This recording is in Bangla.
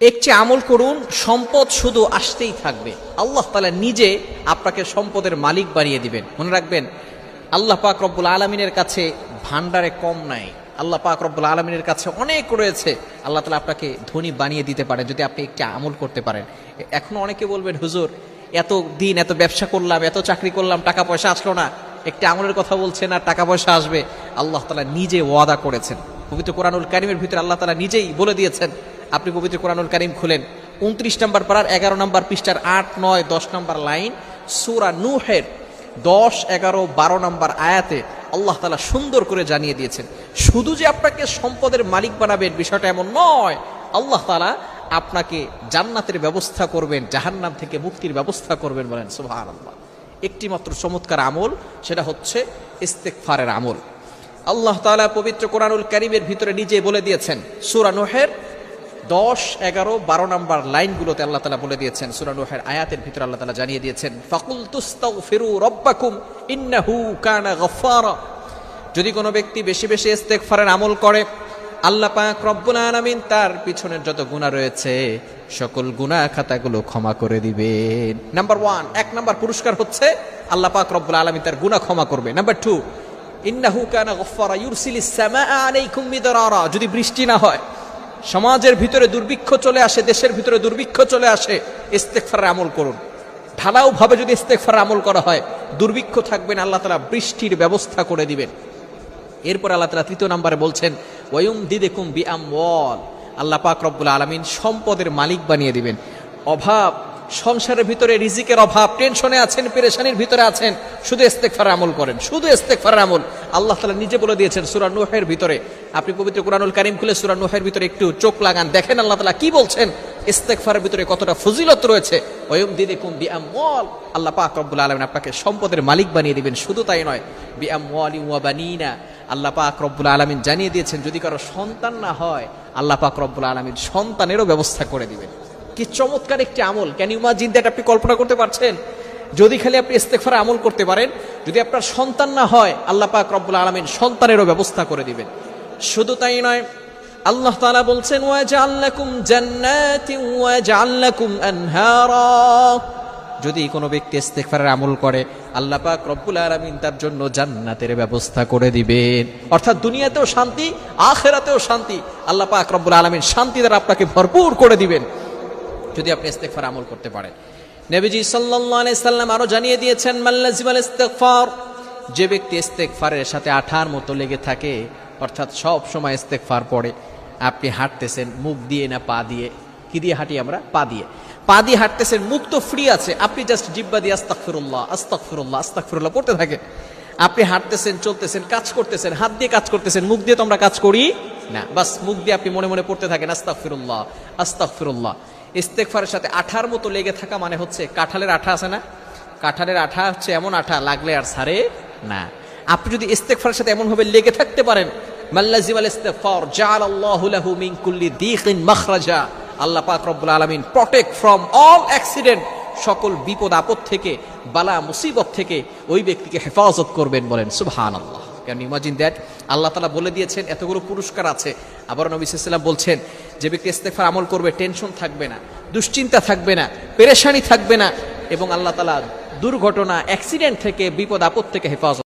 একটি আমল করুন, সম্পদ শুধু আসতেই থাকবে। আল্লাহ তালা নিজে আপনাকে সম্পদের মালিক বানিয়ে দিবেন। মনে রাখবেন, আল্লাহ পাক রব্বুল আলমিনের কাছে ভান্ডারে কম নাই। আল্লাহ পাক রব্বুল আলমিনের কাছে অনেক রয়েছে। আল্লাহ তালা আপনাকে ধনী বানিয়ে দিতে পারে যদি আপনি একটি আমল করতে পারেন। এখনও অনেকে বলবেন, হুজুর, এত দিন এত ব্যবসা করলাম, এত চাকরি করলাম, টাকা পয়সা আসলো না। একটি আমলের কথা বলছেন আর টাকা পয়সা আসবে। আল্লাহ তালা নিজে ওয়াদা করেছেন। পবিত্র কোরআনুল কারিমের ভিতরে আল্লাহ তালা নিজেই বলে দিয়েছেন আপনি পবিত্র কোরআনুল কারিম খুলেন। উনত্রিশ নম্বর পাড়ার এগারো নম্বর পৃষ্ঠার, আট, নয়, দশ নম্বর লাইন, সুরা নুহের দশ, এগারো, বারো নম্বর আয়াতে আল্লাহ তালা সুন্দর করে জানিয়ে দিয়েছেন, শুধু যে আপনাকে সম্পদের মালিক বানাবেন বিষয়টা এমন নয়। আল্লাহ তালা আপনাকে জান্নাতের ব্যবস্থা করবেন, জাহান্নাম থেকে মুক্তির ব্যবস্থা করবেন বলেন সুবাহ আল্লাহ একটি মাত্র চমৎকার আমল, সেটা হচ্ছে ইস্তেকফারের আমল। আল্লাহ তালা পবিত্র কোরআনুল কারিমের ভিতরে নিজে বলে দিয়েছেন, সূরা নূহের দশ, এগারো, বারো নম্বর লাইনগুলোতে আল্লাহ তালা বলে দিয়েছেন, সূরা নূহের আয়াতের ভিতরে আল্লাহ তালা জানিয়ে দিয়েছেন ফাকুল তুস্তাগফিরু রব্বাকুম ইন্নাহু কানা গফফারা। যদি কোনো ব্যক্তি বেশি বেশি ইস্তেগফারের আমল করে, আল্লাহ পাক রব্বুল আলামিন তার পিছনের যত গুনাহ রয়েছে, সকল গুনাহ খাতাগুলো ক্ষমা করে দিবেন। নাম্বার ওয়ান এক নাম্বার পুরস্কার হচ্ছে, আল্লাহ পাক রব্বুল আলামিন তার গুনাহ ক্ষমা করবে। নাম্বার টু ইন্নাহু কানা গফফারা, ইউরসিলিস সামাআ আলাইকুম মিদরারা। যদি বৃষ্টি না হয় সমাজের ভিতরে দুর্ভিক্ষ চলে আসে, দেশের ভিতরে দুর্ভিক্ষ চলে আসে, ইস্তেগফারের আমল করুন। ঢালাও ভাবে যদি ফার আমল করা হয়, দুর্ভিক্ষ থাকবেন আল্লাহ তালা বৃষ্টির ব্যবস্থা করে দিবেন। এরপর আল্লাহ তালা তৃতীয় নম্বরে বলছেন ওয়ুম দি দিদেকুম বি আম আল্লাহ পাক রব্বুল আলমিন সম্পদের মালিক বানিয়ে দিবেন। অভাব সংসারের ভিতরে রিজিকের অভাব, টেনশনে আছেন, পেরেশানির ভিতরে আছেন, শুধু ইস্তেকফার আমল করেন, শুধু ইস্তেকফার আমল। আল্লাহ তালা নিজে বলে দিয়েছেন সুরা নুহের ভিতরে, আপনি পবিত্র কোরআনুল কারিম খুলে সুরা নুহের ভিতরে একটু চোখ লাগান, দেখেন আল্লাহ তালা কি বলছেন। ইস্তেকফারের ভিতরে কতটা ফজিলত রয়েছে। ওয়ুম দিদেকুম বি আমওয়াল আল্লাহ পাক রব্বুল আলমিন আপনাকে সম্পদের মালিক বানিয়ে দিবেন, শুধু তাই নয় বি আমওয়ালি ওয়া বানিনা। আল্লাহ পাক রব্বুল আলমিন জানিয়ে দিয়েছেন, যদি কারও সন্তান না হয়, আল্লাহ পাক রব্বুল আলমিন সন্তানেরও ব্যবস্থা করে দিবেন। কি চমৎকার একটি আমল। ক্যান মাজিন দ্যাট আপনি কল্পনা করতে পারছেন? যদি খালি আপনি ইস্তেকফারে আমল করতে পারেন, যদি আপনার সন্তান না হয়, আল্লাহ পাক রব্বুল আলমিন সন্তানেরও ব্যবস্থা করে দিবেন। শুধু তাই নয়, আল্লাহ তাআলা বলছেন যদি কোনো ব্যক্তি ইস্তেগফারের আমল করে, আল্লাহ পাক রব্বুল আলামিন তার জন্য জান্নাতের ব্যবস্থা করে দিবেন। অর্থাৎ দুনিয়াতেও শান্তি, আখেরাতেও শান্তি। আল্লাহ পাক রব্বুল আলামিন শান্তি দ্বারা আপনাকে ভরপুর করে দিবেন। যদি আপনি ইস্তেগফার আমল করতে পারেন। নবীজি আলাইহি সাল্লাম আরও জানিয়ে দিয়েছেন মাল্লাজিমাল ইস্তেগফার। যে ব্যক্তি ইস্তেগফারের সাথে আঠার মতো লেগে থাকে, অর্থাৎ সব সময় ইস্তেগফার পড়ে, আপনি হাঁটতেছেন, মুখ দিয়ে না পা দিয়ে? কি দিয়ে হাঁটি আমরা? পা দিয়ে। পা দিয়ে হাঁটতেছেন, মুখ তো ফ্রি আছে, আপনি জাস্ট জিব্বা দিয়ে আস্তাগফিরুল্লাহ আস্তাগফিরুল্লাহ আস্তাগফিরুল্লাহ পড়তে থাকে। আপনি হাঁটতেছেন, চলতেছেন, কাজ করতেছেন, হাত দিয়ে কাজ করতেছেন, মুখ দিয়ে তো আমরা কাজ করি না। বাস মুখ দিয়ে আপনি মনে মনে পড়তে থাকেন, আস্তাগফিরুল্লাহ আস্তাগফিরুল্লাহ। ইস্তেগফারের সাথে আঠার মতো লেগে থাকা মানে হচ্ছে কাঁঠালের আঠা আছে না? কাঁঠালের আঠা হচ্ছে এমন আঠা, লাগলে আর সারে না। আপনি যদি ইস্তেগফারের সাথে এমন ভাবে লেগে থাকতে পারেন মাল্লাজিম আল ইস্তেগফার, জাআল আল্লাহু লাহু মিন কুল্লি দীকিন মাখরাজা, আল্লাহ পাক রব্বুল আলামিন ফ্রম অল অ্যাক্সিডেন্ট সকল বিপদ আপদ থেকে, বালা মুসিবত থেকে ওই ব্যক্তিকে হেফাজত করবেন বলেন, সুবহানাল্লাহ। ক্যান ইমাজিন দ্যাট আল্লাহ তালা বলে দিয়েছেন, এতগুলো পুরস্কার আছে। আবার নবী সাল্লাম বলছেন যে ব্যক্তি ইস্তেকফার আমল করবে, টেনশন থাকবে না, দুশ্চিন্তা থাকবে না, পেরেশানি থাকবে না, এবং আল্লাহ তালা দুর্ঘটনা, অ্যাক্সিডেন্ট থেকে, বিপদ, আপদ থেকে হেফাজত।